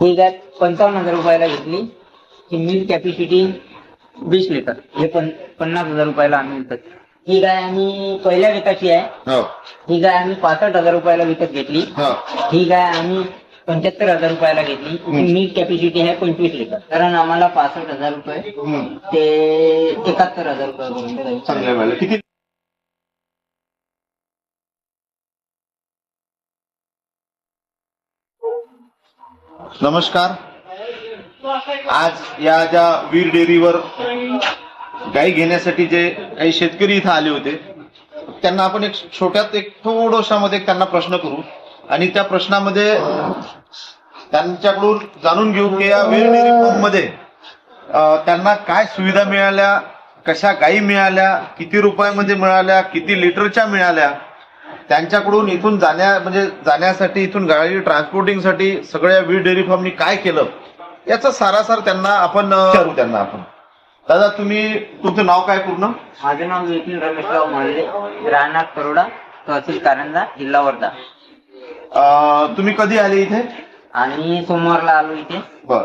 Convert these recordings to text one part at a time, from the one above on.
ही गाय पंचावन्न हजार रुपयाला घेतली. ही मिल्क कॅपॅसिटी वीस लिटर हे पण पन्नास हजार रुपयाला आम्ही विकत. ही गाय आम्ही पहिल्या विकाची आहे. हो. ही गाय आम्ही पासष्ट हजार रुपयाला विकत घेतली. हो. ही गाय आम्ही पंच्याहत्तर हजार रुपयाला घेतली. ही मिल्क कॅपॅसिटी आहे पंचवीस लिटर कारण आम्हाला पासष्ट हजार रुपये. ते एकाहत्तर हजार. चांगल्या किती नमस्कार. आज या ज्या वीर डेअरीवर गाई घेण्यासाठी जे काही शेतकरी इथं आले होते त्यांना आपण एक छोट्यात एक थोडशामध्ये त्यांना प्रश्न करू. आणि त्या प्रश्नामध्ये त्यांच्याकडून जाणून घेऊ की या वीर डेअरी फार्ममध्ये त्यांना काय सुविधा मिळाल्या कशा गायी मिळाल्या किती रुपयामध्ये मिळाल्या किती लिटरच्या मिळाल्या त्यांच्याकडून इथून जाण्या म्हणजे जाण्यासाठी इथून गाडी ट्रान्सपोर्टिंगसाठी सगळ्या वीर डेअरी फार्मनी काय केलं याचा सारासार त्यांना आपण विचारू त्यांना आपण. दादा तुम्ही तुमचं नाव काय पूर्ण? माझं नाव विपिन रमेशराव माळले राहणार करोडा तहसील कारंजा जिल्हा वर्धा. अ, तुम्ही कधी आले इथे? आणि सोमवारला आलो इथे. बर.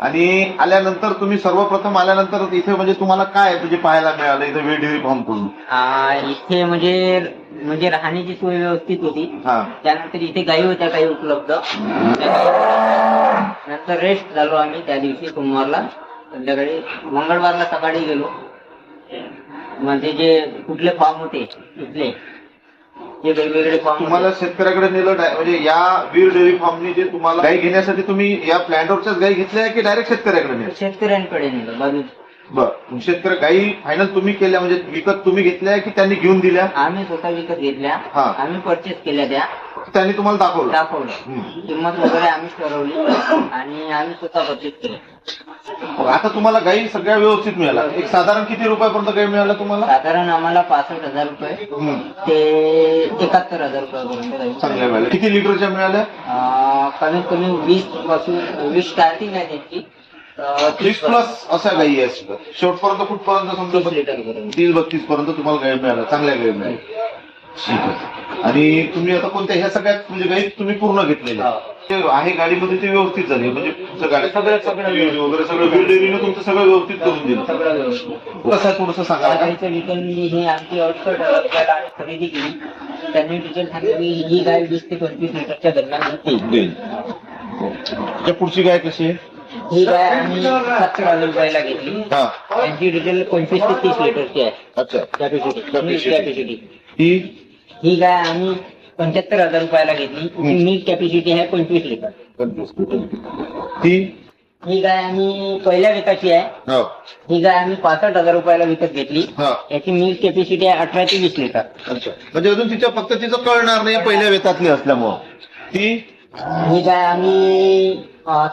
आणि आल्यानंतर तुम्ही सर्वप्रथम आल्यानंतर इथे म्हणजे तुम्हाला काय म्हणजे पाहायला मिळालं? इथे डेअरी फार्मकडून आ, इथे म्हणजे म्हणजे राहण्याची सोय व्यवस्थित होती. हा. त्यानंतर इथे गायी होत्या काही उपलब्ध. त्या गायी- नंतर रेस्ट झालो आम्ही त्या दिवशी सोमवारला. संध्याकाळी मंगळवारला सकाळी गेलो. म्हणजे जे कुठले फॉर्म होते इथले जे वेगवेगळे फॉर्म तुम्हाला शेतकऱ्याकडे नेलं डाय- म्हणजे या वीर डेअरी फार्मनी जे तुम्हाला गाई घेण्यासाठी तुम्ही या प्लॅन्टवरच्याच गाई घेतल्या की डायरेक्ट शेतकऱ्याकडे नेलं? शेतकऱ्यांकडे नेलं बाजू बर शेतकरी गाई फायनल तुम्ही केल्या म्हणजे विकत तुम्ही घेतल्या की त्यांनी घेऊन दिल्या? आम्ही स्वतः विकत घेतल्या. हा. आम्ही परचेस केल्या त्या. त्यांनी तुम्हाला दाखवलं. दाखवलं. हम्म. किंमत वगैरे आम्ही ठरवली. आणि आम्ही स्वतः परचेस केलं. आता तुम्हाला गाई सगळ्या व्यवस्थित मिळाला एक साधारण किती रुपयापर्यंत गाई मिळाला तुम्हाला? साधारण आम्हाला पासष्ट हजार रुपये. ते एकाहत्तर हजार रुपयापर्यंत चांगल्या मिळाल्या. किती लिटरच्या मिळाल्या? अं, कमीत कमी वीसपासून वीस स्टार्टिंग आहे त्याची. अं, तीस प्लस अशा गायी आहेत शेवटपर्यंत कुठपर्यंत समजा तीस तीस बत्तीस पर्यंत तुम्हाला गाय मिळाल्या. चांगल्या गाय मिळाल्या. आहे आणि तुम्ही आता कोणत्या ह्या सगळ्यात म्हणजे गाई तुम्ही पूर्ण घेतलेल्या हो. ते आहे गाडीमध्ये ते व्यवस्थित झाली म्हणजे तुमचं गाडी सगळं-. वगैरे सगळं बिल डेअरीने तुमचं सगळं व्यवस्थित करून दिलं. कसं आहे थोडंसं सांगा. रिटर्न ही आमची खरेदी केली. त्यांनी सांगितली ही गाय वीस ते पंचवीस लिटरच्या दरम्यान. होती देईल त्या पुढची गाय कशी आहे? ही गाय आम्ही सत्तर हजार रुपयाला घेतली. हा. त्यांची डिटेल पंचवीस ते तीस लिटरची आहे. अच्छा. Capacity Capacity. कॅपॅसिटी ही ही गाय आम्ही पंच्याहत्तर हजार रुपयाला घेतली. मिल्क कॅपॅसिटी आहे पंचवीस लिटर. ही ही गाय आम्ही पहिल्या विकाची आहे. हो. ही गाय आम्ही पासष्ट हजार रुपयाला विकत घेतली. हा. याची मिल्क कॅपॅसिटी आहे अठरा ते वीस लिटर. अच्छा. म्हणजे अजून तिच्या फक्त तिचं कळणार नाही पहिल्या वेतातली असल्यामुळं. ती? ही गाय आम्ही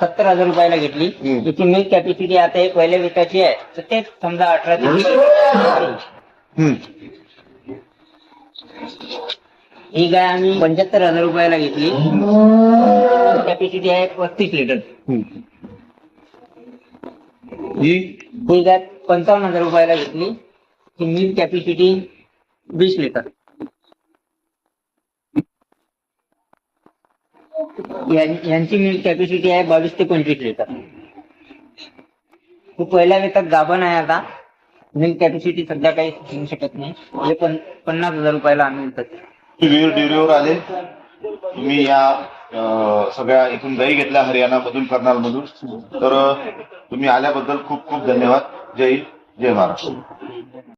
सत्तर हजार रुपयाला घेतली. हम्म. याची मिल्क कॅपॅसिटी आता पहिल्या विकाची आहे. तर ते समजा अठरा ते वीस. हम्म. ही गाय आम्ही पंच्याहत्तर हजार रुपयाला घेतली. कॅपॅसिटी आहे पस्तीस लिटर. ही ही गाय पंचावन्न हजार रुपयाला घेतली. ही मिल्क कॅपॅसिटी वीस लिटर. यां- यांची मिल्क कॅपॅसिटी आहे बावीस ते पंचवीस लिटर. ही पहिल्या वेतात गाभण आहे आता. म्हणजे मिल्क कॅपॅसिटी सध्या काही घेऊ शकत नाही. म्हणजे पण पन्नास हजार रुपयाला आम्ही विकत वीर आले. तुम्ही या सगळ्या इथून दही घेतल्या हरियाणा मधून कर्नाल मधून तर तुम्ही आल्याबद्दल खूप खूप धन्यवाद. जय हिंद. जय महाराष्ट्र.